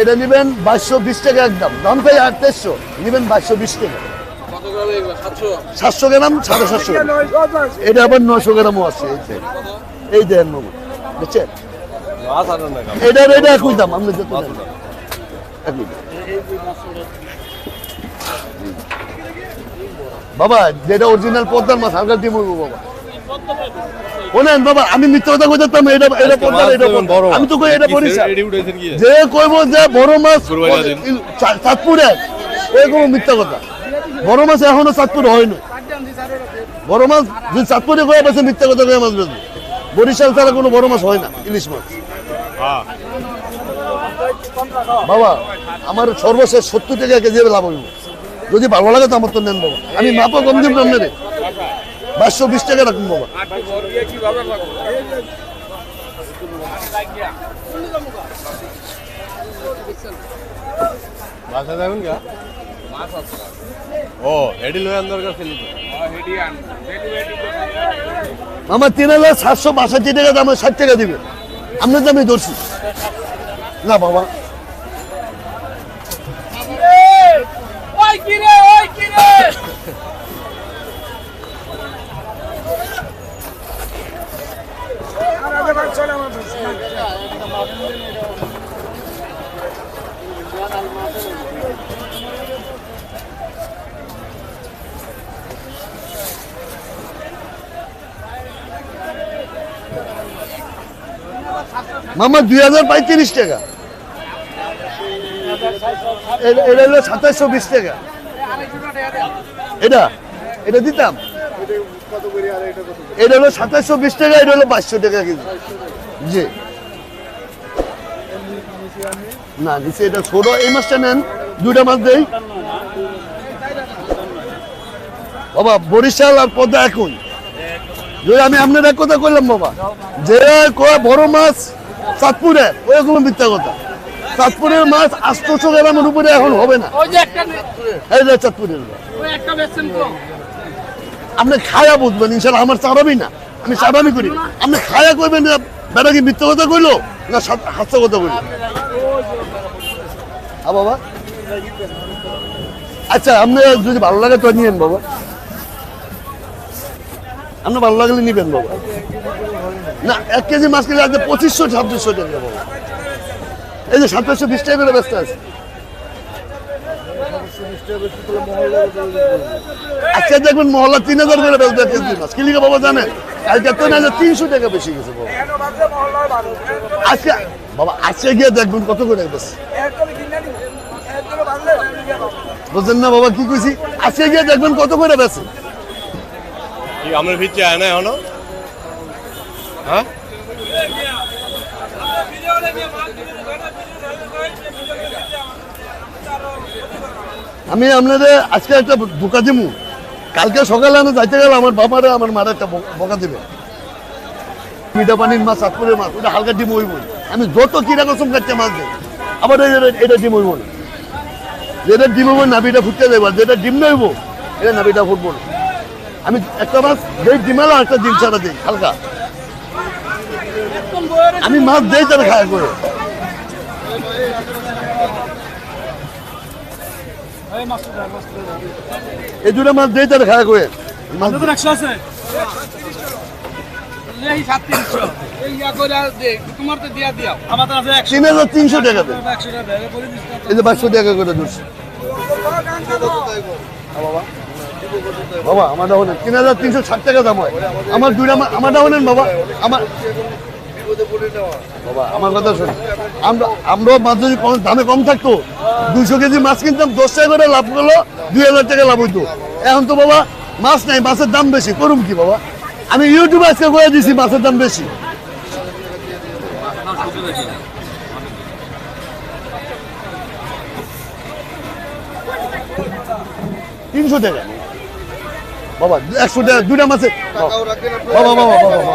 এটা নেবেন বাইশশো বিশ টাকা একদম। দাম পাই আটত্রিশশো। নেবেন বাইশশো বিশ টাকা। সাতশো? গ্রাম সাড়ে সাতশো এটা আবার নশো গ্রামও আছে এই যে। এই দেন বুঝছেন? এটার এটা একই দাম আপনি যত একই দাম। বাবা যেটা অরিজিনাল পদ্মার মাছ হালকা ডিম বাবা? শোনেন বাবা আমি মিথ্যা কথা কইতাম এটা এটা এটা। আমি তো কই এটা যে কইব যে বড় মাছ। চাঁদপুরে। ওই কোনো মিথ্যা কথা। বড় মাছ এখনও চাঁদপুরে হয়নি। বড় মাছ যদি চাঁদপুরে কয়ে পাচ্ছে মিথ্যা কথা কয়ে মাছ বেচবে বরিশাল ছাড়া কোনো বড় মাছ হয় না ইলিশ মাছ। বাবা আমার সর্বশেষ সত্তর টাকা কেজি লাভ হইব। যদি ভালো লাগে তো আমার তো নেন বাবা। আমি মাপও কম দিব না রে বাইশশো বিশ টাকা রাখুন বাবা। মাছ যাবেন গা? ও হেডি লই দরকার ছিল আমার তিন হাজার সাতশো বাষট্টি টাকা দাম ষাট টাকা দিবে। আপনার দামে ধরছি। না বাবা ওই কিরে ওই কিরে মামা দুই হাজার পঁয়ত্রিশ টাকা। এটা হলো সাতাশশো বিশ টাকা। এটা এটা দিতাম? এটা হলো সাতাশশো বিশ টাকা এটা হলো বাইশশো টাকা কেজি। জি। না নিচে এটা ছোট। এই মাছটা নেন দুইটা মাছ দেই। বাবা বরিশাল আর পদ্মা একই। যদি আমি আপনার এক কথা করলাম বাবা যে কয় বড় মাছ চাঁদপুরে ওই কোনো মিথ্যা কথা। চাঁদপুরের মাছ আটশোশো গ্রামের উপরে এখন হবে না। ওই যে একটা নে- এই যে চাঁদপুরের মাছ। ওই একটা বেচছেন তো আপনি খায়া বুঝবেন ইনশাল্লাহ আমার চারাবি না। আমি চারাবি করি। আপনি খায়া করবেন বেটা কি মিথ্যা কথা কইলো না হাস্য কথা কইলো? বাবা। আচ্ছা আপনি যদি ভালো লাগে তো নিয়েন, বাবা। আপনার ভালো লাগলে নিবেন, বাবা। না, এক কেজি মাছ কিনে আছে পঁচিশশো, ছাব্বিশশো টাকা, বাবা। এই যে সাতাশশো বিশ টাকা করে ব্যস্ত আছে। আজকে দেখবেন মহল্লা তিন হাজার করে বেচবে এক কেজি মাছ কিলিকা বাবা জানেন কালকে তো না তিনশো টাকা বেশি গেছে বাবা। আজকে বাবা, আজকে গিয়ে দেখবেন কত করে বেশি বুঝলেন না বাবা কি কইছি? আজকে গিয়ে দেখবেন কত করে বেছে কি আপনার আয় না এখনও? হ্যাঁ? আমি আপনাদের আজকে একটা বোকা দিমু। কালকে সকালে আমি যাইতে গেলে আমার বাবারে, আমার মারা একটা বোকা দিবে। মিঠা পানির মাছ, চাঁদপুরের মাছ, ওটা হালকা ডিম হইব আমি যত কিরা কসম কাটতে মাছ দিই, আবার এটা ডিম হইব না যেটা ডিম হইব নাবিটা ফুটতে যাইব যেটা ডিম নইব, এটা নাবিটা ফুটবো না। আমি একটা মাছ যেই ডিম এলো একটা ডিম ছাড়া দিই, হালকা। আমি মাছ দেই তার খায় করে। এই দুটো মাছ দেই তার খায় মাছ তোদের একশো আছে? তিনশো। টাকা। এই যে টাকা করে বাবা দাওয়ানেন তিন হাজার তিনশো ষাট টাকা দাম হয়। আমার দুইটা আমার বাবা আমার বাবা আমার কথা শোন। আমরা আমরা মাছ যদি দামে কম থাকতো। দুশো কেজি মাছ কিনতাম, দশ টাকা করে লাভ করল, দুই হাজার টাকা লাভ হইতো। এখন তো বাবা, মাছ নাই, মাছের দাম বেশি, করুম কি বাবা? আমি ইউটিউবে আজকে করে দিছি মাছের দাম বেশি। তিনশো টাকা। বাবা, একশো টাকা, দুইটা মাছে বাবা বাবা বাবা বাবা।